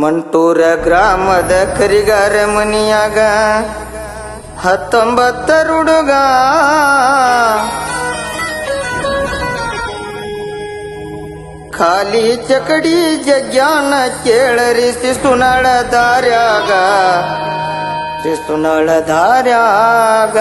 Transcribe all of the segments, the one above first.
ಮಂಟೂರ ಗ್ರಾಮದ ಕರಿಗಾರ ಮನಿಯಾಗ ಹತ್ತೊಂಬತ್ತರ ಹುಡುಗ. ಖಾಲಿ ಚಕಡಿ ಜಗ್ಯಾನ ಕೇಳರಿ ಶಿಸ್ತುನಳ ದಾರ್ಯಾಗ. ಶಿಸ್ತುನಳ ದಾರ್ಯಾಗ.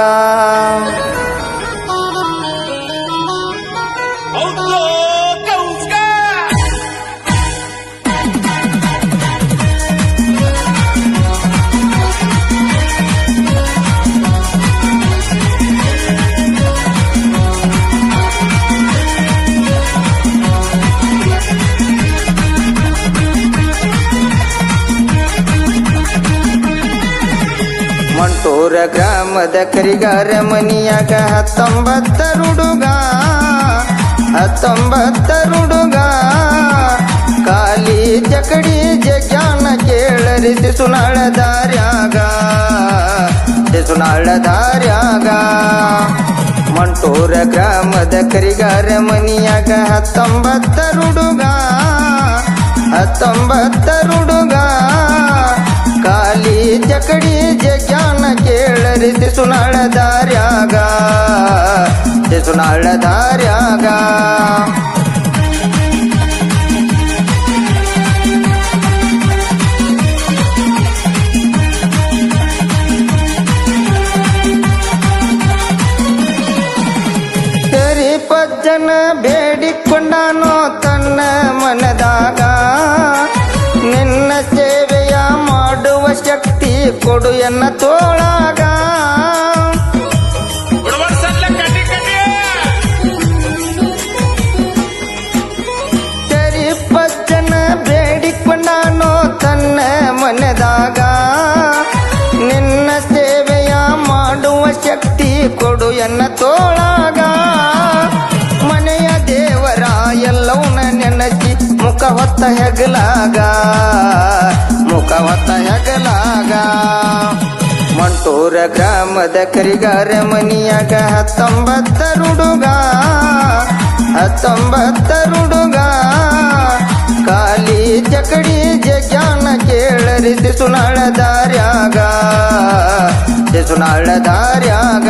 ಮಂಟೂರ ಗ್ರಾಮದ ಕರಿಗಾರ ಮನಿಯಾಗ ಹತ್ತೊಂಬತ್ತರುಡುಗ ಹತ್ತೊಂಬತ್ತರುಡುಗ ಕಾಲಿ ಜಕಡಿ ಜಗ್ಯಾನ ಕೇಳರಿ ಶಿಸುನಾಳ ದಾರ್ಯಾಗ ಶಿಸುನಾಳ ದಾರ್ಯಾಗ. ಮಂಟೂರ ಗ್ರಾಮದ ಕರಿಗಾರ ಮನಿಯಾಗ ಹತ್ತೊಂಬತ್ತರ ಹುಡುಗ ಕೇಳರಿ ಶಿಸುನಾಳ ದಾರ್ಯಾಗ ಶಿಸುನಾಳ ದಾರ್ಯಾಗ ಸರಿ ಕೊಡು ಎನ್ನ ತೋಳಾಗ. ಮನೆಯ ದೇವರ ಎಲ್ಲವನ್ನ ನೆನಸಿ ಮುಖ ಹೊತ್ತ ಹೆಗಲಾಗ. ಮುಖ ಹೊತ್ತ ಹೆಗಲಾಗ. ಮಂಟೂರ ಗ್ರಾಮದ ಕರಿಗಾರ ಮನಿಯಾಗ ಹತ್ತೊಂಬತ್ತರುಡುಗ ಹತ್ತೊಂಬತ್ತರುಡುಗ ಕಾಲಿ ಜಕಡಿ ಜಗ್ಯಾನ ಕೇಳರಿಸಿ ಸುನಾಳ ಕೇಳರಿ ಶಿಸುನಾಳ ದಾರ್ಯಾಗ.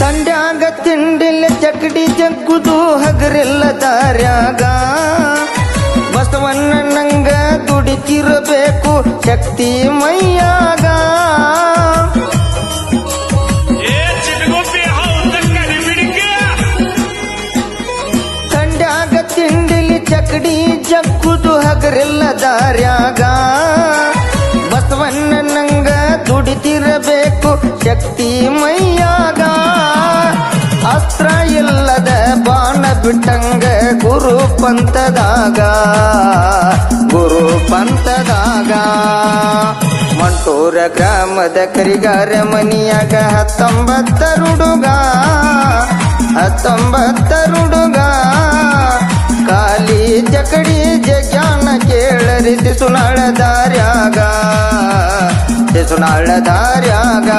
ದಾರ್ಯಾಗ ತಿಂಡಿಲ್ಲ ಚಕಡಿ ಜಗ್ಗುದು ಹಗರಿಲ್ಲ ದಾರ್ಯಾಗ. ದುಡಿತಿರಬೇಕು ಶಕ್ತಿ ಮೈಯಾಗ. ಕಂಡಾಗ ತಿಂಡಿಲಿ ಚಕಡಿ ಜಕ್ಕುದು ಹಗರಿಲ್ಲ ದಾರ್ಯಾಗ. ಬಸವಣ್ಣ ನಂಗ ದುಡಿತಿರಬೇಕು ಶಕ್ತಿ ಮೈಯಾಗ. ಅಸ್ತ್ರ ಇಲ್ಲದ ಬಾಣ ಬಿಟ್ಟಂಗ ಪಂಥದಾಗ, ಗುರು ಪಂಥದಾಗ. ಮಂಟೂರ ಗ್ರಾಮದ ಕರಿಗಾರ ಮನಿಯಾಗ ಹತ್ತೊಂಬತ್ತರುಡುಗ ಹತ್ತೊಂಬತ್ತರುಡುಗ ಕಾಲಿ ಜಕಡಿ ಜಗ್ಯಾನ ಕೇಳರಿ ಸುನಾಳ ದಾರ್ಯಾಗ ಸುನಾಳ ದಾರ್ಯಾಗ.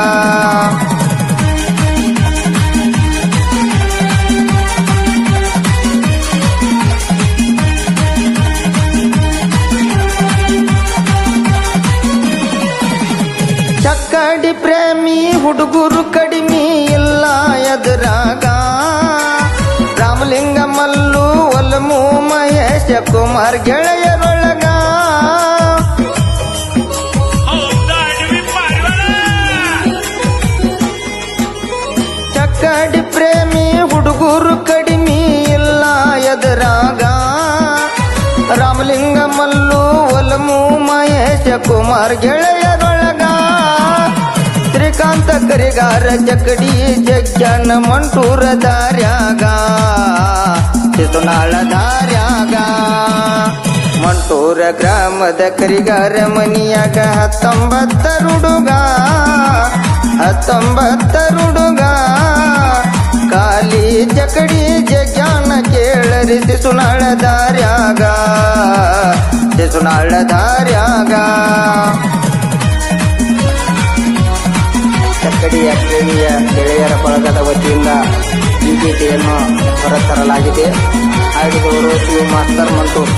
ಮಲ್ಲು ಒಲ್ಮು ಮಹೇಶ ಕುಮಾರ್ ಗೆಳೆಯರೊಳಗ. ಚಕ್ಕಡಿ ಪ್ರೇಮಿ ಹುಡುಗರು ಕಡಿಮೆ ಇಲ್ಲ ಎದುರಾಗ. ರಾಮಲಿಂಗ ಮಲ್ಲು ಒಲ್ಮು ಮಹೇಶ ಕುಮಾರ್ ಗೆಳೆಯ ಕರಿಗಾರ ಚಕಡಿ ಜಗ್ಜನ ಮಂಟೂರ ದಾರ್ಯಾಗ ಚಿತುನಾಳ ದಾರ್ಯಾಗ. ಮಂಟೂರ ಗ್ರಾಮದ ಕರಿಗಾರ ಮನಿಯಾಗ ಹತ್ತೊಂಬತ್ತರುಡುಗ ಹತ್ತೊಂಬತ್ತರುಡುಗ ಕಾಲಿ ಚಕಡಿ ಜಗ್ಜಾನ ಕೇಳರಿ ತಿಸುನಾಳ ದಾರ್ಯಾಗ ತಿಸುನಾಳ ದಾರ್ಯಾಗ. ಗೀತೆಯನ್ನು ಹೊರತರಲಾಗಿದೆ. ಹಾಡಿದವರು ಶಿವ ಮಾಸ್ತರ್ ಮಂಟೂರ್